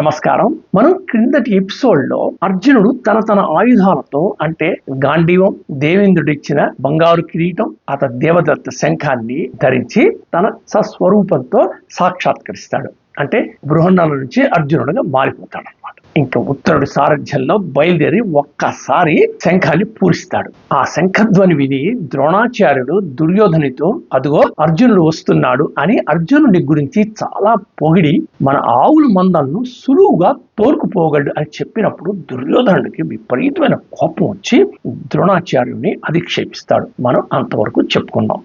నమస్కారం. మనం క్రిందటి ఎపిసోడ్లో అర్జునుడు తన తన ఆయుధాలతో అంటే గాంధీవం దేవేంద్రుడు ఇచ్చిన బంగారు కిరీటం అత దేవదత్త శంఖాన్ని ధరించి తన సస్వరూపంతో సాక్షాత్కరిస్తాడు. అంటే బృహన్నల నుంచి అర్జునుడుగా మారిపోతాడు. ఇంకా ఉత్తరుడి సారథ్యంలో బయలుదేరి ఒక్కసారి శంఖాన్ని పూరిస్తాడు. ఆ శంఖధ్వని విని ద్రోణాచార్యుడు దుర్యోధనితో అదిగో అర్జునుడు వస్తున్నాడు అని అర్జునుడి గురించి చాలా పొగిడి మన ఆవుల మందలను సులువుగా తోలుకుపోగలడు అని చెప్పినప్పుడు దుర్యోధనుడికి విపరీతమైన కోపం వచ్చి ద్రోణాచార్యుడిని అధిక్షేపిస్తాడు. మనం అంతవరకు చెప్పుకున్నాం.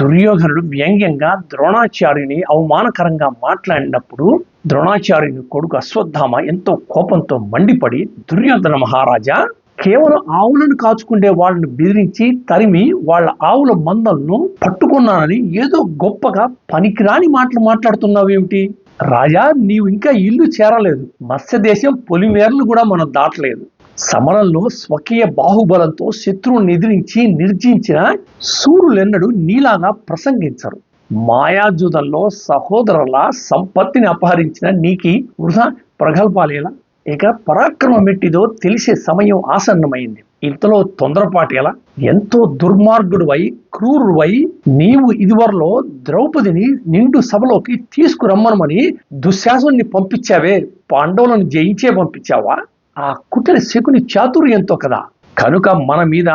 దుర్యోధనుడు వ్యంగ్యంగా ద్రోణాచార్యుని అవమానకరంగా మాట్లాడినప్పుడు ద్రోణాచార్యుని కొడుకు అశ్వత్థామ ఎంతో కోపంతో మండిపడి దుర్యోధన మహారాజా కేవలం ఆవులను కాచుకుండే వాళ్ళని బెదిరించి తరిమి వాళ్ళ ఆవుల మందలను పట్టుకున్నానని ఏదో గొప్పగా పనికిరాని మాటలు మాట్లాడుతున్నావేమిటి? రాజా నీవు ఇంకా ఇల్లు చేరలేదు. మత్స్య దేశం పొలిమేరలు కూడా మనం దాటలేదు. సమరంలో స్వకీయ బాహుబలంతో శత్రువుని ఎదిరించి నిర్జించిన సూర్యులెన్నడు నీలాగా ప్రసంగించరు. మాయాజుదంలో సహోదరుల సంపత్తిని అపహరించిన నీకి వృధా ప్రగల్భాలేలా ఇక పరాక్రమం ఎట్టిదో తెలిసే సమయం ఆసన్నమైంది. ఇంతలో తొందరపాటు ఎలా? ఎంతో దుర్మార్గుడువై క్రూరువై నీవు ఇదివరలో ద్రౌపదిని నిండు సభలోకి తీసుకురమ్మనమని దుశ్శాసుని పంపించావే. పాండవులను జయించే పంపించావా? ఆ కుటిల శకుని చాతుర్యంతో కదా. కనుక మన మీద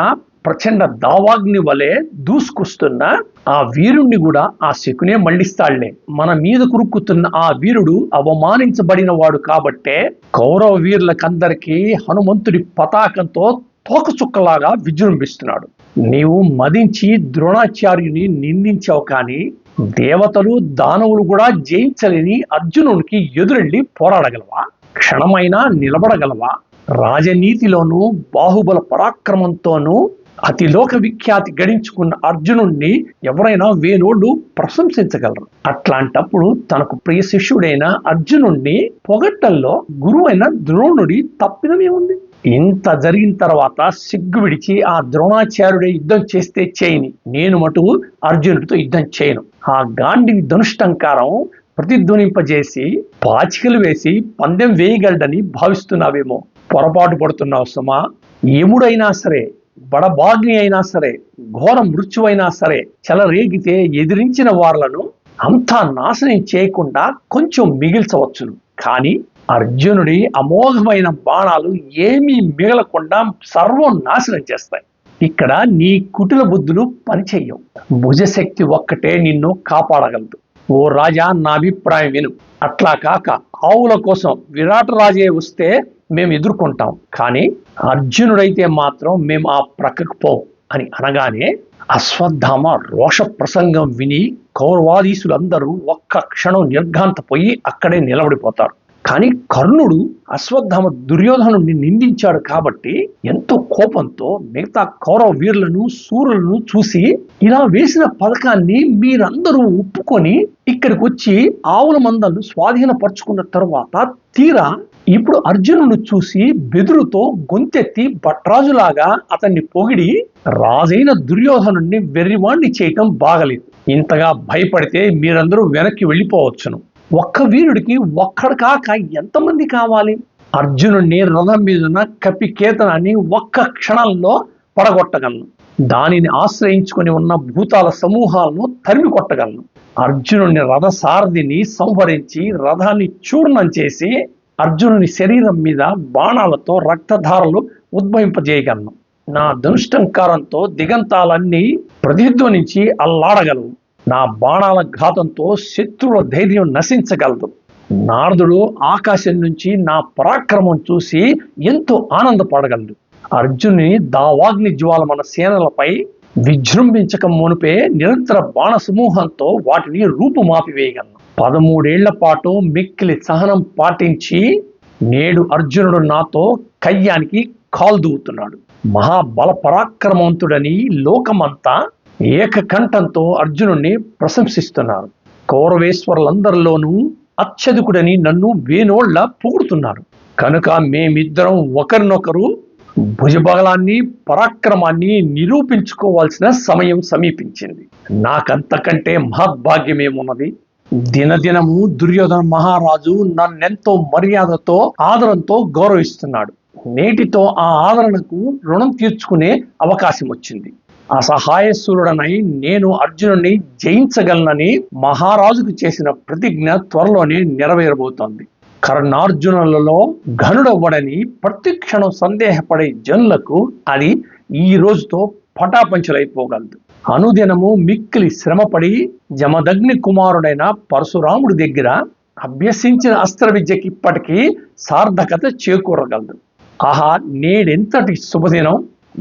ప్రచండ దావాగ్ని వలె దూసుకొస్తున్న ఆ వీరుణ్ణి కూడా ఆ శకునే మళ్ళిస్తాళ్ళే మన మీద కురుక్కుతున్న ఆ వీరుడు అవమానించబడిన వాడు కాబట్టే కౌరవ వీరులకందరికీ హనుమంతుడి పతాకంతో తోకచుక్కలాగా విజృంభిస్తున్నాడు. నీవు మదించి ద్రోణాచార్యుని నిందించావు కానీ దేవతలు దానవులు కూడా జయించలేని అర్జునునికి ఎదురెళ్ళి పోరాడగలవా? క్షణమైనా నిలబడగలవా? రాజనీతిలోనూ బాహుబల పరాక్రమంతోనూ అతిలోక విఖ్యాతి గడించుకున్న అర్జునుణ్ణి ఎవరైనా వేణోళ్ళు ప్రశంసించగలరు. అట్లాంటప్పుడు తనకు ప్రియ శిష్యుడైన అర్జునుణ్ణి పొగట్టల్లో గురువైన ద్రోణుడి తప్పిదమేముంది ఇంత జరిగిన తర్వాత సిగ్గు విడిచి ఆ ద్రోణాచార్యుడే యుద్ధం చేస్తే చేయని. నేను మటు అర్జునుడితో యుద్ధం చేయను. ఆ గాంధీ ధనుష్టంకారం ప్రతిధ్వనింపజేసి పాచికలు వేసి పందెం వేయగలడని భావిస్తున్నావేమో. పొరపాటు పడుతున్నావు సుమా. ఎముడైనా సరే బడబాగ్ని అయినా సరే ఘోర మృత్యువైనా సరే చెలరేగితే ఎదిరించిన వారలను అంతా నాశనం చేయకుండా కొంచెం మిగిల్చవచ్చును. కానీ అర్జునుడి అమోఘమైన బాణాలు ఏమీ మిగలకుండా సర్వం నాశనం చేస్తాయి. ఇక్కడ నీ కుటిల బుద్ధులు పనిచేయవు. భుజశక్తి ఒక్కటే నిన్ను కాపాడగలదు. ఓ రాజా నా అభిప్రాయం విను. అట్లా కాక ఆవుల కోసం విరాట్ రాజే వస్తే మేము ఎదుర్కొంటాం. కానీ అర్జునుడైతే మాత్రం మేము ఆ ప్రక్కకు పో అని అనగానే అశ్వత్థామ రోష ప్రసంగం విని కౌరవాదీసులందరూ ఒక్క క్షణం నిర్ఘాంతపోయి అక్కడే నిలబడిపోతారు. కానీ కర్ణుడు అశ్వత్థామ దుర్యోధనుడిని నిందించాడు కాబట్టి ఎంతో కోపంతో మిగతా కౌరవ వీరులను సూర్యులను చూసి ఇలా వేసిన పథకాన్ని మీరందరూ ఒప్పుకొని ఇక్కడికి వచ్చి ఆవుల మందలను స్వాధీనపరుచుకున్న తరువాత తీరా ఇప్పుడు అర్జునుడు చూసి బెదురుతో గొంతెత్తి భట్రాజులాగా అతన్ని పొగిడి రాజైన దుర్యోధనుడిని వెర్రివాణ్ణి చేయటం బాగలేదు. ఇంతగా భయపడితే మీరందరూ వెనక్కి వెళ్ళిపోవచ్చును. ఒక్క వీరుడికి ఒక్కడ కాక ఎంతమంది కావాలి? అర్జునుడిని రథం మీదున్న కపికేతనాన్ని ఒక్క క్షణంలో పడగొట్టగలను. దానిని ఆశ్రయించుకొని ఉన్న భూతాల సమూహాలను తరిమి కొట్టగలను అర్జునుడిని రథ సారథిని సంహరించి రథాన్ని చూర్ణం చేసి అర్జునుని శరీరం మీద బాణాలతో రక్తధారలు ఉద్భవింపజేయగలను. నా ధనుష్టంకారంతో దిగంతాలన్నీ ప్రతిధ్వనించి అల్లాడగలవు. నా బాణాల ఘాతంతో శత్రువుల ధైర్యం నశించగలదు. నారదుడు ఆకాశం నుంచి నా పరాక్రమం చూసి ఎంతో ఆనందపడగలడు. అర్జునుని దావాగ్ని జ్వాల మన సేనలపై విజృంభించక మునిపే నిరంతర బాణ సమూహంతో వాటిని రూపుమాపివేయగలను. పదమూడేళ్ళ పాటు మిక్కిలి సహనం పాటించి నేడు అర్జునుడు నాతో కయ్యానికి కాల్దూతున్నాడు మహాబల పరాక్రమవంతుడని లోకమంతా ఏకకంఠంతో అర్జునుణ్ణి ప్రశంసిస్తున్నారు. కౌరవేశ్వరులందరిలోనూ అత్యధికుడని నన్ను వేనోళ్ళ పొగుడుతున్నారు. కనుక మేమిద్దరం ఒకరినొకరు భుజబలాన్ని పరాక్రమాన్ని నిరూపించుకోవాల్సిన సమయం సమీపించింది. నాకంతకంటే మహద్భాగ్యమేమున్నది? దినదినము దుర్యోధన మహారాజు నన్నెంతో మర్యాదతో ఆదరంతో గౌరవిస్తున్నాడు. నేటితో ఆ ఆదరణకు రుణం తీర్చుకునే అవకాశం వచ్చింది. ఆ అసహాయసురుడనై నేను అర్జునుడిని జయించగలనని మహారాజుకు చేసిన ప్రతిజ్ఞ త్వరలోనే నెరవేరబోతోంది. కర్ణార్జునులలో ఘనుడవ్వడని ప్రతిక్షణం సందేహపడే జనులకు అది ఈ రోజుతో పటాపంచలైపోగలదు. అనుదినము మిక్కిలి శ్రమపడి జమదగ్ని కుమారుడైన పరశురాముడి దగ్గర అభ్యసించిన అస్త్ర విద్యకి ఇప్పటికీ సార్థకత చేకూరగలదు. ఆహా నేడెంతటి శుభదినం!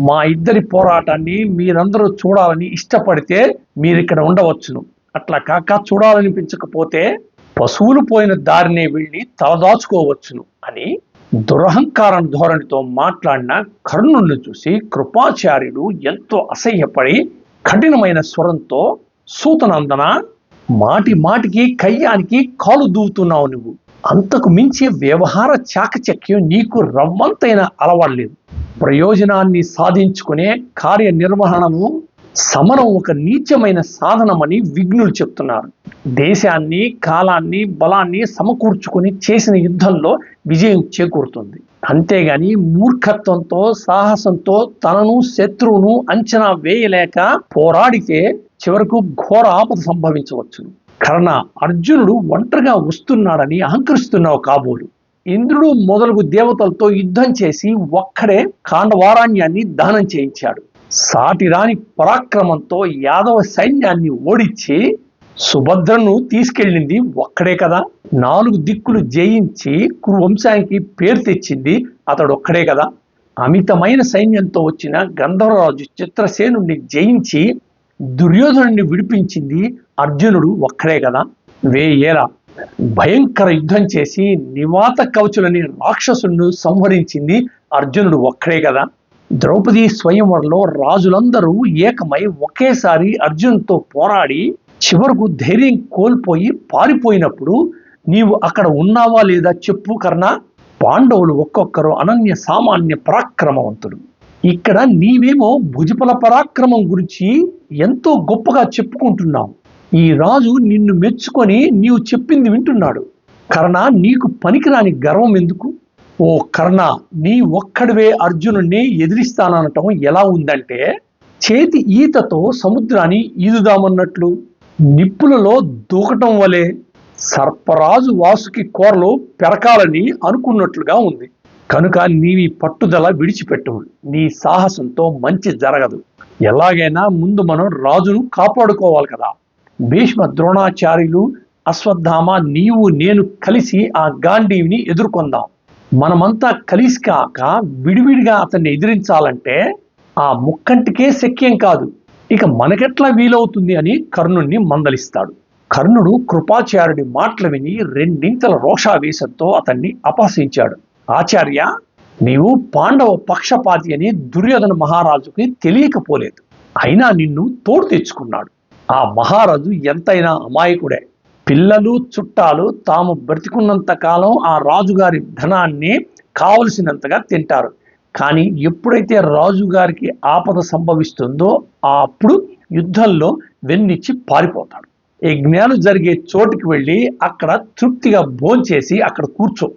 మా ఇద్దరి పోరాటాన్ని మీరందరూ చూడాలని ఇష్టపడితే మీరు ఇక్కడ ఉండవచ్చును. అట్లా కాక చూడాలనిపించకపోతే పశువులు పోయిన దారినే వెళ్ళి తలదాచుకోవచ్చును అని దురహంకారం ధోరణితో మాట్లాడిన కర్ణుణ్ణి చూసి కృపాచార్యుడు ఎంతో అసహ్యపడి కఠినమైన స్వరంతో సూతనందన మాటి మాటికి కయ్యానికి కాలు దూవుతున్నావు నువ్వు. అంతకు మించి వ్యవహార చాకచక్యం నీకు రవ్వంతైన అలవాడలేదు ప్రయోజనాన్ని సాధించుకునే కార్యనిర్వహణము సమరం ఒక నీచమైన సాధనమని విఘ్నులు చెప్తున్నారు. దేశాన్ని కాలాన్ని బలాన్ని సమకూర్చుకొని చేసిన యుద్ధంలో విజయం చేకూరుతుంది. అంతేగాని మూర్ఖత్వంతో సాహసంతో తనను శత్రువును అంచనా వేయలేక పోరాడితే చివరకు ఘోర ఆపద సంభవించవచ్చు. కర్ణ అర్జునుడు ఒంటరిగా వస్తున్నాడని అహంకరిస్తున్నావు కాబోలు. ఇంద్రుడు మొదలగు దేవతలతో యుద్ధం చేసి ఒక్కడే కాండవారాణ్యాన్ని దహనం చేయించాడు. సాటిరాని పరాక్రమంతో యాదవ సైన్యాన్ని ఓడించి సుభద్రను తీసుకెళ్ళింది ఒక్కడే కదా. నాలుగు దిక్కులు జయించి కురువంశానికి పేరు తెచ్చింది అతడు ఒక్కడే కదా. అమితమైన సైన్యంతో వచ్చిన గంధర్వరాజు చిత్రసేనుణ్ణి జయించి దుర్యోధనుడిని విడిపించింది అర్జునుడు ఒక్కడే కదా. వేయేలా భయంకర యుద్ధం చేసి నివాత కవచులని రాక్షసును సంహరించింది అర్జునుడు ఒక్కడే కదా. ద్రౌపది స్వయంవరంలో రాజులందరూ ఏకమై ఒకేసారి అర్జున్తో పోరాడి చివరకు ధైర్యం కోల్పోయి పారిపోయినప్పుడు నీవు అక్కడ ఉన్నావా లేదా చెప్పు కర్ణ. పాండవులు ఒక్కొక్కరు అనన్య సామాన్య పరాక్రమవంతులు. ఇక్కడ నీవేమో భుజపల పరాక్రమం గురించి ఎంతో గొప్పగా చెప్పుకుంటున్నావు. ఈ రాజు నిన్ను మెచ్చుకొని నీవు చెప్పింది వింటున్నాడు. కర్ణ నీకు పనికిరాని గర్వం ఎందుకు? ఓ కర్ణ నీ ఒక్కడివే అర్జునుణ్ణి ఎదిరిస్తాననటం ఎలా ఉందంటే చేతి ఈతతో సముద్రాన్ని ఈదుదామన్నట్లు. నిప్పులలో దూకటం వలె సర్పరాజు వాసుకి కోరలు పెరకాలని అనుకున్నట్లుగా ఉంది. కనుక నీవి పట్టుదల విడిచిపెట్టు. నీ సాహసంతో మంచి జరగదు. ఎలాగైనా ముందు మనం రాజును కాపాడుకోవాలి కదా. భీష్మ ద్రోణాచార్యులు అశ్వత్థామ నీవు నేను కలిసి ఆ గాంధీవిని ఎదుర్కొందాం. మనమంతా కలిసి కాక విడివిడిగా అతన్ని ఎదిరించాలంటే ఆ ముక్కంటికే శక్యం కాదు. ఇక మనకెట్లా వీలవుతుంది అని కర్ణుణ్ణి మందలిస్తాడు. కర్ణుడు కృపాచార్యుడి మాటలు విని రెండింతల రోషావేశంతో అతన్ని అపహసించాడు. ఆచార్య నీవు పాండవ పక్షపాతి అని దుర్యోధన మహారాజుకి తెలియకపోలేదు. అయినా నిన్ను తోడు తెచ్చుకున్నాడు. ఆ మహారాజు ఎంతైనా అమాయకుడే. పిల్లలు చుట్టాలు తాము బ్రతికున్నంత కాలం ఆ రాజుగారి ధనాన్ని కావలసినంతగా తింటారు. కానీ ఎప్పుడైతే రాజుగారికి ఆపద సంభవిస్తుందో అప్పుడు యుద్ధంలో వెన్నిచ్చి పారిపోతాడు. యజ్ఞాలు జరిగే చోటుకి వెళ్ళి అక్కడ తృప్తిగా భోంచేసి అక్కడ కూర్చో.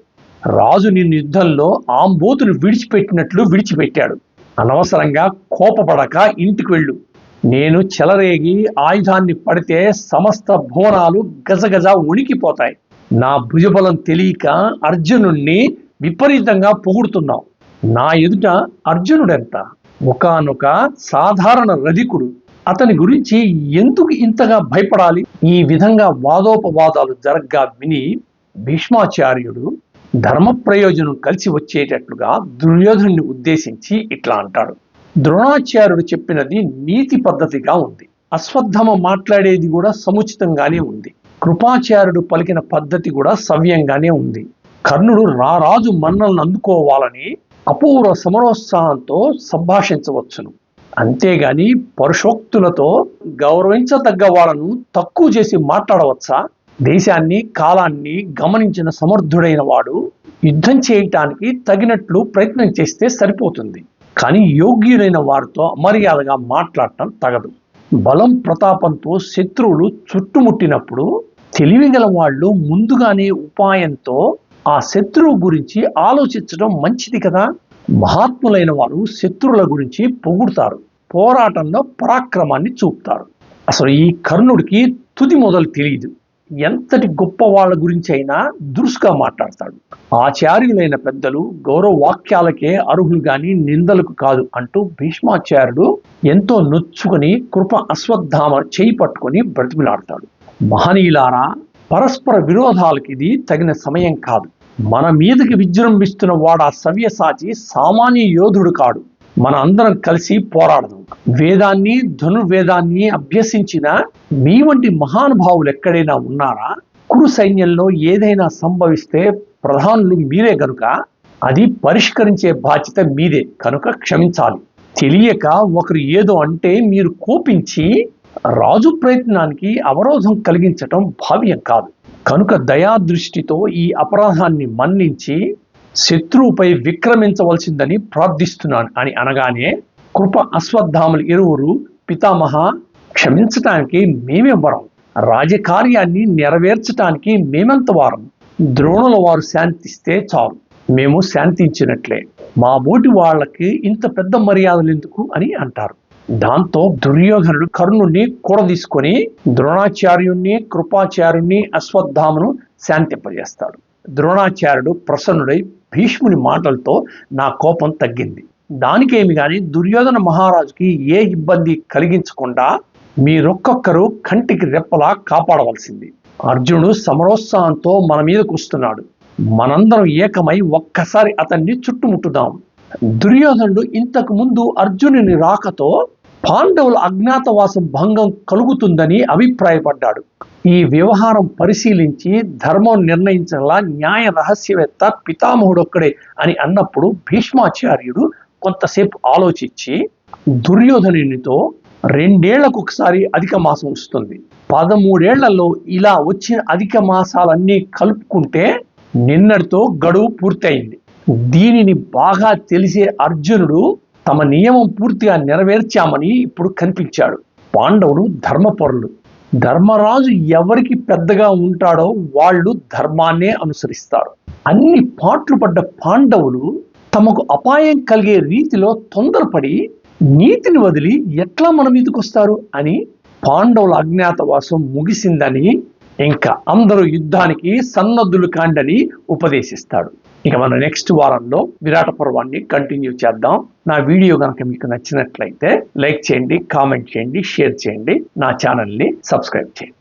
రాజు నిన్ను యుద్ధంలో ఆంబోతులు విడిచిపెట్టినట్లు విడిచిపెట్టాడు. అనవసరంగా కోపపడక ఇంటికి వెళ్ళు. నేను చెలరేగి ఆయుధాన్ని పడితే సమస్త భోనాలు గజగజ ఉనికిపోతాయి. నా భుజబలం తెలియక అర్జునుణ్ణి విపరీతంగా పొగుడుతున్నావు. నా ఎదుట అర్జునుడెంత? ఒకనొక సాధారణ రధికుడు అతని గురించి ఎందుకు ఇంతగా భయపడాలి? ఈ విధంగా వాదోపవాదాలు జరగ్గా విని భీష్మాచార్యుడు ధర్మ ప్రయోజనం కలిసి వచ్చేటట్లుగా దుర్యోధనుని ఉద్దేశించి ఇట్లా అంటాడు. ద్రోణాచార్యుడు చెప్పినది నీతి పద్ధతిగా ఉంది. అశ్వత్థమ మాట్లాడేది కూడా సముచితంగానే ఉంది. కృపాచార్యుడు పలికిన పద్ధతి కూడా సవ్యంగానే ఉంది. కర్ణుడు రారాజు మన్నలను అందుకోవాలని అపూర్వ సమరోత్సాహంతో సంభాషించవచ్చును. అంతేగాని పరుషోక్తులతో గౌరవించదగ్గ వాళ్ళను తక్కువ చేసి మాట్లాడవచ్చా? దేశాన్ని కాలాన్ని గమనించిన సమర్థుడైన వాడు యుద్ధం చేయటానికి తగినట్లు ప్రయత్నం చేస్తే సరిపోతుంది. కానీ యోగ్యులైన వారితో అమర్యాదగా మాట్లాడటం తగదు. బలం ప్రతాపంతో శత్రువులు చుట్టుముట్టినప్పుడు తెలివిగల వాళ్ళు ముందుగానే ఉపాయంతో ఆ శత్రువు గురించి ఆలోచించడం మంచిది కదా? మహాత్ములైన వారు శత్రువుల గురించి పొగుడుతారు. పోరాటంలో పరాక్రమాన్ని చూపుతారు. అసలు ఈ కర్ణుడికి తుది మొదలు తెలియదు. ఎంతటి గొప్ప వాళ్ళ గురించి అయినా దురుసుగా మాట్లాడతాడు. ఆచార్యులైన పెద్దలు గౌరవ వాక్యాలకే అర్హులు గాని నిందలకు కాదు అంటూ భీష్మాచార్యుడు ఎంతో నొచ్చుకుని కృప అశ్వత్థామ చేయి పట్టుకొని బ్రతిమిలాడతాడు. మహనీయులారా పరస్పర విరోధాలకి ఇది తగిన సమయం కాదు. మన మీదకి విజృంభిస్తున్న వాడు ఆ సవ్యసాచి సామాన్య యోధుడు కాడు. మన అందరం కలిసి పోరాడదాం. వేదాన్ని ధనుర్వేదాన్ని అభ్యసించిన మీ వంటి మహానుభావులు ఎక్కడైనా ఉన్నారా? కురు సైన్యంలో ఏదైనా సంభవిస్తే ప్రధానులు మీరే గనుక అది పరిష్కరించే బాధ్యత మీదే. కనుక క్షమించాలి. తెలియక ఒకరు ఏదో అంటే మీరు కోపించి రాజు ప్రయత్నానికి అవరోధం కలిగించటం భావ్యం కాదు. కనుక దయాదృష్టితో ఈ అపరాధాన్ని మన్నించి శత్రువుపై విక్రమించవలసిందని ప్రార్థిస్తున్నాను అని అనగానే కృప అశ్వత్థాములు ఇరువురు పితామహ క్షమించటానికి మేమే వరం. రాజకార్యాన్ని నెరవేర్చటానికి మేమెంత వారం. ద్రోణుల వారు శాంతిస్తే చాలు. మేము శాంతించినట్లే. మా బోటి వాళ్ళకి ఇంత పెద్ద మర్యాదలు ఎందుకు అని అంటారు. దాంతో దుర్యోధనుడు కర్ణుణ్ణి కూడదీసుకొని ద్రోణాచార్యుణ్ణి కృపాచార్యుణ్ణి అశ్వత్థామను శాంతింపజేస్తాడు. ద్రోణాచార్యుడు ప్రసన్నుడై భీష్ముని మాటలతో నా కోపం తగ్గింది. దానికేమి కానీ దుర్యోధన మహారాజుకి ఏ ఇబ్బంది కలిగించకుండా మీరొక్కొక్కరు కంటికి రెప్పలా కాపాడవలసింది. అర్జునుడు సమరోత్సాహంతో మన మీదకు వస్తున్నాడు. మనందరం ఏకమై ఒక్కసారి అతన్ని చుట్టుముట్టుదాం. దుర్యోధనుడు ఇంతకు ముందు అర్జునుని రాకతో పాండవుల అజ్ఞాతవాసం భంగం కలుగుతుందని అభిప్రాయపడ్డాడు. ఈ వ్యవహారం పరిశీలించి ధర్మం నిర్ణయించగల న్యాయ రహస్యవేత్త పితామహుడొక్కడే అని అన్నప్పుడు భీష్మాచార్యుడు కొంతసేపు ఆలోచించి దుర్యోధనునితో రెండేళ్ళకు ఒకసారి అధిక మాసం వస్తుంది. పదమూడేళ్ళలో ఇలా వచ్చిన అధిక మాసాలన్నీ కలుపుకుంటే నిన్నటితో గడువు పూర్తయింది. దీనిని బాగా తెలిసే అర్జునుడు తమ నియమం పూర్తిగా నెరవేర్చామని ఇప్పుడు కనిపించాడు. పాండవులు ధర్మపరులు. ధర్మరాజు ఎవరికి పెద్దగా ఉంటాడో వాళ్ళు ధర్మాన్నే అనుసరిస్తారు. అన్ని పాట్లు పడ్డ పాండవులు తమకు అపాయం కలిగే రీతిలో తొందరపడి నీతిని వదిలి ఎట్లా మన మీదకి వస్తారు అని పాండవుల అజ్ఞాతవాసం ముగిసిందని ఇంకా అందరూ యుద్ధానికి సన్నద్ధులు కాండని ఉపదేశిస్తాడు. ఇక మన నెక్స్ట్ వారంలో విరాట పర్వాన్ని కంటిన్యూ చేద్దాం. నా వీడియో కనుక మీకు నచ్చినట్లయితే లైక్ చేయండి కామెంట్ చేయండి షేర్ చేయండి. నా ఛానల్ని సబ్స్క్రైబ్ చేయండి.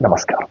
నమస్కారం.